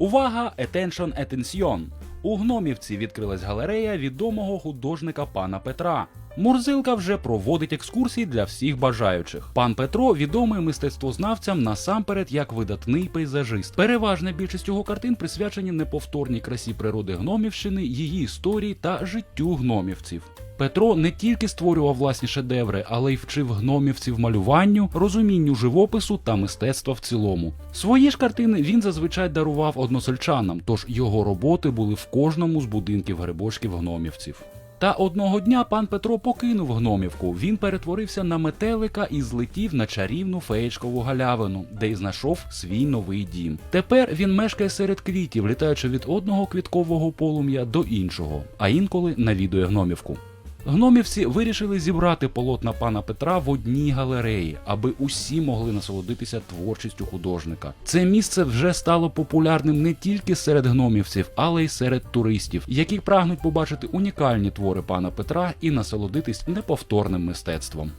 Увага! Attention, attention! У гномівці відкрилась галерея відомого художника пана Петра. Мурзилка вже проводить екскурсії для всіх бажаючих. Пан Петро відомий мистецтвознавцям насамперед як видатний пейзажист. Переважна більшість його картин присвячені неповторній красі природи гномівщини, її історії та життю гномівців. Петро не тільки створював власні шедеври, але й вчив гномівців малюванню, розумінню живопису та мистецтва в цілому. Свої ж картини він зазвичай дарував односельчанам, тож його роботи були в кожному з будинків грибочків гномівців. Та одного дня пан Петро покинув гномівку. Він перетворився на метелика і злетів на чарівну феєчкову галявину, де й знайшов свій новий дім. Тепер він мешкає серед квітів, літаючи від одного квіткового полум'я до іншого, а інколи навідує гномівку. Гномівці вирішили зібрати полотна пана Петра в одній галереї, аби усі могли насолодитися творчістю художника. Це місце вже стало популярним не тільки серед гномівців, але й серед туристів, які прагнуть побачити унікальні твори пана Петра і насолодитись неповторним мистецтвом.